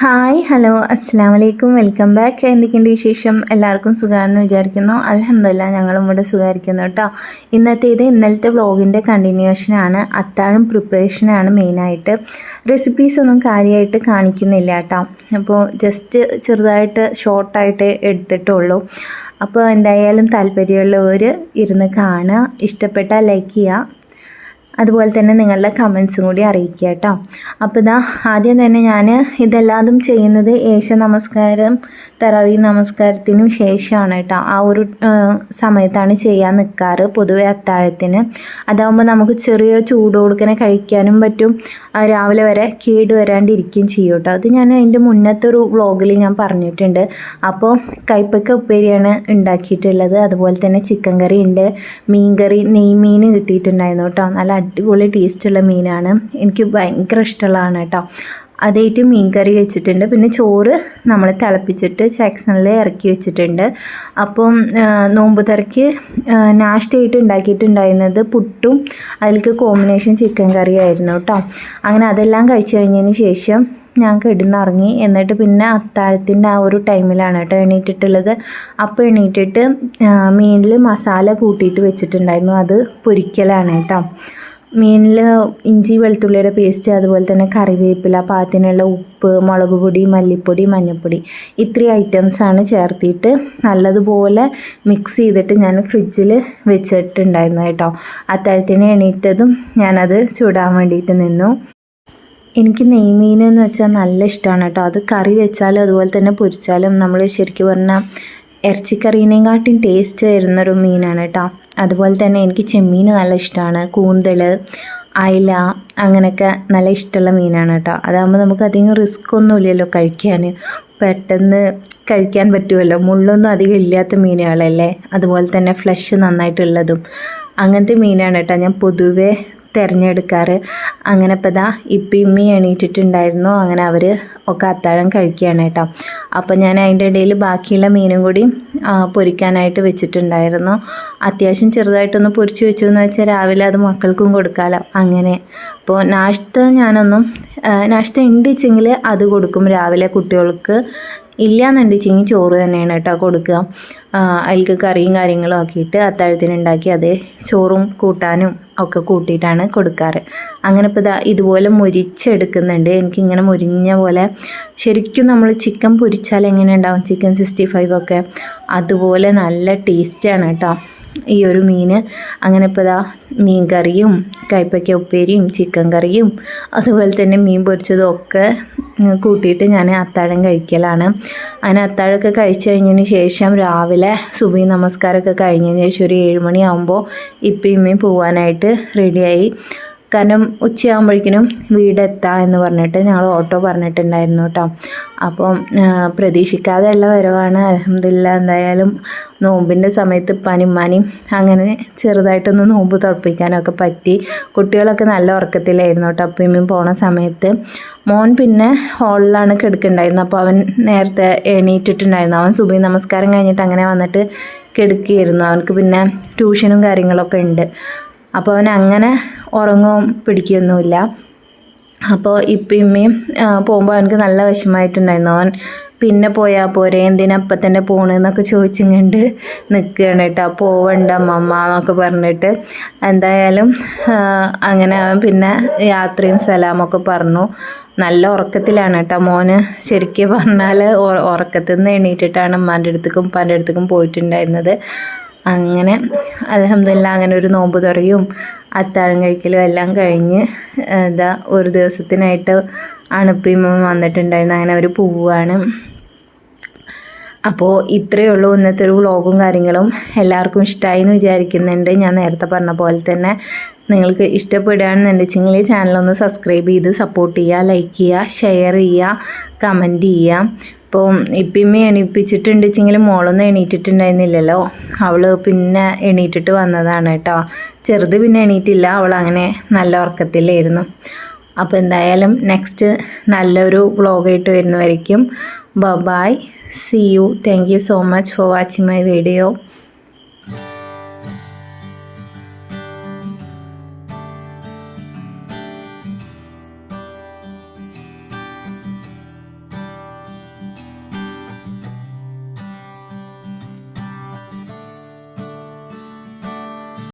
Hi hello അസ്സാം വലൈക്കും welcome back എന്തൊക്കെയുണ്ട് വിശേഷം? എല്ലാവർക്കും സുഖമാണെന്ന് വിചാരിക്കുന്നു. അലഹമില്ല ഞങ്ങളും ഇവിടെ സുഖമായിരിക്കുന്നു കേട്ടോ. ഇന്നത്തേത് ഇന്നലത്തെ വ്ളോഗിന്റെ കണ്ടിന്യൂഷനാണ് അത്താഴം പ്രിപ്പറേഷനാണ് മെയിനായിട്ട് റെസിപ്പീസ് ഒന്നും കാര്യമായിട്ട് കാണിക്കുന്നില്ല കേട്ടോ. അപ്പോൾ ജസ്റ്റ് ചെറുതായിട്ട് ഷോർട്ടായിട്ട് എടുത്തിട്ടുള്ളൂ. അപ്പോൾ എന്തായാലും താല്പര്യമുള്ളവർ ഇരുന്ന് കാണുക. ഇഷ്ടപ്പെട്ടാൽ ലൈക്ക് ചെയ്യുക. അതുപോലെ തന്നെ നിങ്ങളുടെ കമൻസും കൂടി അറിയിക്കുക കേട്ടോ. അപ്പോൾ ഇതാ ആദ്യം തന്നെ ഞാൻ ഇതെല്ലാതും ചെയ്യുന്നത് ഏഷ്യ നമസ്കാരം തറവി നമസ്കാരത്തിനു ശേഷമാണ് കേട്ടോ. ആ ഒരു സമയത്താണ് ചെയ്യാൻ നിൽക്കാറ് പൊതുവെ അത്താഴത്തിന്. അതാകുമ്പോൾ നമുക്ക് ചെറിയ ചൂട് കൊടുക്കണ കഴിക്കാനും പറ്റും. രാവിലെ വരെ കേട് വരാണ്ടിരിക്കുകയും ചെയ്യും കേട്ടോ. അത് ഞാൻ അതിന്റെ മുന്നത്തെ ഒരു വ്ളോഗിൽ ഞാൻ പറഞ്ഞിട്ടുണ്ട്. അപ്പോൾ കൈപ്പക്ക ഉപ്പേരിയാണ് ഉണ്ടാക്കിയിട്ടുള്ളത്. അതുപോലെ തന്നെ ചിക്കൻ കറി ഉണ്ട്. മീൻ കറി നെയ്മീൻ കിട്ടിയിട്ടുണ്ടായിരുന്നു കേട്ടോ. നല്ല അടിപൊളി ടേസ്റ്റുള്ള മീനാണ്. എനിക്ക് ഭയങ്കര ഇഷ്ടമുള്ളതാണ് കേട്ടോ. അതായിട്ട് മീൻ കറി വെച്ചിട്ടുണ്ട്. പിന്നെ ചോറ് നമ്മൾ തിളപ്പിച്ചിട്ട് സെക്ഷനിൽ ഇറക്കി വെച്ചിട്ടുണ്ട്. അപ്പം നോമ്പ് തുറയ്ക്ക് നാഷ്ടയായിട്ട് ഉണ്ടാക്കിയിട്ടുണ്ടായിരുന്നത് പുട്ടും അതിലേക്ക് കോമ്പിനേഷൻ ചിക്കൻ കറി ആയിരുന്നു കേട്ടോ അങ്ങനെ അതെല്ലാം കഴിച്ചു കഴിഞ്ഞതിന് ശേഷം ഞാൻ കിടന്നിറങ്ങി. എന്നിട്ട് പിന്നെ അത്താഴത്തിന്റെ ആ ഒരു ടൈമിലാണ് കേട്ടോ എണീറ്റിട്ടുള്ളത്. അപ്പോൾ എണീറ്റിട്ട് മീനിൽ മസാല കൂട്ടിയിട്ട് വെച്ചിട്ടുണ്ടായിരുന്നു. അത് പൊരിക്കലാണ് കേട്ടോ മീനിൽ ഇഞ്ചി വെളുത്തുള്ളിയുടെ പേസ്റ്റ് അതുപോലെ തന്നെ കറിവേപ്പില പാകത്തിനുള്ള ഉപ്പ് മുളക് പൊടി മല്ലിപ്പൊടി മഞ്ഞൾപ്പൊടി. ഇത്രയും ഐറ്റംസാണ് ചേർത്തിട്ട് നല്ലതുപോലെ മിക്സ് ചെയ്തിട്ട് ഞാൻ ഫ്രിഡ്ജിൽ വെച്ചിട്ടുണ്ടായിരുന്നു കേട്ടോ. അത്താഴത്തിന് എണീറ്റതും ഞാനത് ചൂടാൻ വേണ്ടിയിട്ട് നിന്നു. എനിക്ക് നെയ്മീൻ എന്ന് വെച്ചാൽ നല്ല ഇഷ്ടമാണ് കേട്ടോ. അത് കറി വെച്ചാലും അതുപോലെ തന്നെ പൊരിച്ചാലും നമ്മൾ ശരിക്കും പറഞ്ഞാൽ ഇറച്ചിക്കറീനേക്കാട്ടും ടേസ്റ്റ് തരുന്നൊരു മീനാണ് കേട്ടോ അതുപോലെ തന്നെ എനിക്ക് ചെമ്മീൻ നല്ല ഇഷ്ടമാണ് കൂന്തൽ അയില അങ്ങനെയൊക്കെ നല്ല ഇഷ്ടമുള്ള മീനാണ് കേട്ടോ അതാകുമ്പോൾ നമുക്ക് അധികം റിസ്ക് ഒന്നുമില്ലല്ലോ കഴിക്കാൻ പെട്ടെന്ന് കഴിക്കാൻ പറ്റുമല്ലോ മുള്ളൊന്നും അധികം ഇല്ലാത്ത മീനുകളല്ലേ? അതുപോലെ തന്നെ ഫ്ലഷ് നന്നായിട്ടുള്ളതും. അങ്ങനത്തെ മീനാണ് കേട്ടോ ഞാൻ പൊതുവേ തിരഞ്ഞെടുക്കാറ്. അങ്ങനെ ഇപ്പം ഇതാ ഇപ്പം ഇമ്മി എണീറ്റിട്ടുണ്ടായിരുന്നു. അങ്ങനെ അവർ ഒക്കെ അത്താഴം കഴിക്കുകയാണ് കേട്ടോ അപ്പോൾ ഞാൻ അതിന്റെ ഇടയിൽ ബാക്കിയുള്ള മീനും കൂടി പൊരിക്കാനായിട്ട് വെച്ചിട്ടുണ്ടായിരുന്നു. അത്യാവശ്യം ചെറുതായിട്ടൊന്ന് പൊരിച്ചു വെച്ചു എന്ന് വെച്ചാൽ രാവിലെ അത് മക്കൾക്കും കൊടുക്കാമല്ലോ അങ്ങനെ. അപ്പോൾ നാഷ്ത ഞാനൊന്നും നാഷ്ത ഉണ്ടിച്ചെങ്കിൽ അത് കൊടുക്കും രാവിലെ കുട്ടികൾക്ക്. ഇല്ലയെന്നുണ്ടെച്ചെങ്കിൽ ചോറ് തന്നെയാണ് കേട്ടോ കൊടുക്കുക. അതിൽക്ക് കറിയും കാര്യങ്ങളും ആക്കിയിട്ട് അത്താഴത്തിനുണ്ടാക്കി അതേ ചോറും കൂട്ടാനും ഒക്കെ കൂട്ടിയിട്ടാണ് കൊടുക്കാറ്. അങ്ങനെ ഇപ്പോൾ ഇതാ ഇതുപോലെ മുരിച്ചെടുക്കുന്നുണ്ട്. എനിക്കിങ്ങനെ മുരിഞ്ഞ പോലെ ശരിക്കും നമ്മൾ ചിക്കൻ പൊരിച്ചാൽ എങ്ങനെ ഉണ്ടാവും? ചിക്കൻ സിക്സ്റ്റി ഫൈവ് ഒക്കെ അതുപോലെ നല്ല ടേസ്റ്റാണ് കേട്ടോ. ഈ ഒരു മീൻ അങ്ങനെ ഇപ്പോൾ ഇതാ മീൻ കറിയും കൈപ്പയ്ക്ക ഉപ്പേരിയും ചിക്കൻ കറിയും അതുപോലെ തന്നെ മീൻ പൊരിച്ചതൊക്കെ കൂട്ടിയിട്ട് ഞാൻ അത്താഴം കഴിക്കലാണ്. അങ്ങനെ അത്താഴമൊക്കെ കഴിച്ചു കഴിഞ്ഞതിന് ശേഷം രാവിലെ സുബി നമസ്കാരമൊക്കെ കഴിഞ്ഞതിന് ശേഷം ഒരു ഏഴ് മണിയാകുമ്പോൾ ഇപ്പം ഇമ്മയും പോവാനായിട്ട് റെഡിയായി കാരണം ഉച്ചയാകുമ്പോഴേക്കിനും വീടെത്താം എന്ന് പറഞ്ഞിട്ട് ഞങ്ങൾ ഓട്ടോ പറഞ്ഞിട്ടുണ്ടായിരുന്നു കേട്ടോ. അപ്പം പ്രതീക്ഷിക്കാതെയുള്ള വരവാണ്. അലഹമില്ല എന്തായാലും നോമ്പിന്റെ സമയത്ത് പനിമാനിയും അങ്ങനെ ചെറുതായിട്ടൊന്ന് നോമ്പ് തുറപ്പിക്കാനൊക്കെ പറ്റി. കുട്ടികളൊക്കെ നല്ല ഉറക്കത്തിലായിരുന്നു കേട്ടോ. അപ്പം ഇമ്മയും പോണ സമയത്ത് മോൻ പിന്നെ ഹോളിലാണ് കിടക്കുന്നുണ്ടായിരുന്നത് അപ്പോൾ അവൻ നേരത്തെ എണീറ്റിട്ടുണ്ടായിരുന്നു. അവൻ സുബി നമസ്കാരം കഴിഞ്ഞിട്ട് അങ്ങനെ വന്നിട്ട് കിടക്കുകയായിരുന്നു അവനക്ക് പിന്നെ ട്യൂഷനും കാര്യങ്ങളൊക്കെ ഉണ്ട്. അപ്പോൾ അവൻ അങ്ങനെ ഉറങ്ങും പിടിക്കുകയൊന്നുമില്ല അപ്പോൾ ഇപ്പം ഇമ്മയും പോകുമ്പോൾ അവനക്ക് നല്ല വിഷമമായിട്ടുണ്ടായിരുന്നു. അവൻ പിന്നെ പോയാൽ പോരെ എന്തിനാ അപ്പം തന്നെ പോണെന്നൊക്കെ ചോദിച്ചിങ്ങണ്ട് നിൽക്കുകയാണ് കേട്ടോ. പോവണ്ട അമ്മമ്മ എന്നൊക്കെ പറഞ്ഞിട്ട് എന്തായാലും അങ്ങനെ അവൻ പിന്നെ യാത്രയും സലാമൊക്കെ പറഞ്ഞു. നല്ല ഉറക്കത്തിലാണ് കേട്ടോ. മോന് ശരിക്കും പറഞ്ഞാൽ ഉറക്കത്തിൽ നിന്ന് എണീറ്റിട്ടാണ് ഉമ്മാന്റെ അടുത്തേക്കും ഉപ്പാന്റെ അടുത്തേക്കും പോയിട്ടുണ്ടായിരുന്നത്. അങ്ങനെ അലഹമില്ല അങ്ങനെ ഒരു നോമ്പ് തുറയും അത്താഴം കഴിക്കലും എല്ലാം കഴിഞ്ഞ് എന്താ ഒരു ദിവസത്തിനായിട്ട് അണുപ്പിമ്മ വന്നിട്ടുണ്ടായിരുന്നു. അങ്ങനെ അവർ പോവുകയാണ് അപ്പോൾ ഇത്രയേ ഉള്ളൂ ഇന്നത്തെ ഒരു വ്ളോഗും കാര്യങ്ങളും. എല്ലാവർക്കും ഇഷ്ടമായി എന്ന് വിചാരിക്കുന്നുണ്ട്. ഞാൻ നേരത്തെ പറഞ്ഞ പോലെ തന്നെ നിങ്ങൾക്ക് ഇഷ്ടപ്പെടുകയാണെന്നുണ്ടെച്ചെങ്കിൽ ചാനലൊന്ന് സബ്സ്ക്രൈബ് ചെയ്ത് സപ്പോർട്ട് ചെയ്യുക ലൈക്ക് ചെയ്യുക ഷെയർ ചെയ്യുക കമന്റ് ചെയ്യുക. ഇപ്പോൾ ഇപ്പിമ്മ എണീപ്പിച്ചിട്ടുണ്ടെച്ചെങ്കിൽ മോളൊന്നും എണീറ്റിട്ടുണ്ടായിരുന്നില്ലല്ലോ. അവൾ പിന്നെ എണീറ്റിട്ട് വന്നതാണ് കേട്ടോ. ചെറുത് പിന്നെ എണീറ്റില്ല. അവൾ അങ്ങനെ നല്ല ഉറക്കത്തിലായിരുന്നു. അപ്പോൾ എന്തായാലും നെക്സ്റ്റ് നല്ലൊരു വ്ളോഗായിട്ട് വരുന്നവരേക്കും. Bye bye see you thank you so much for watching my video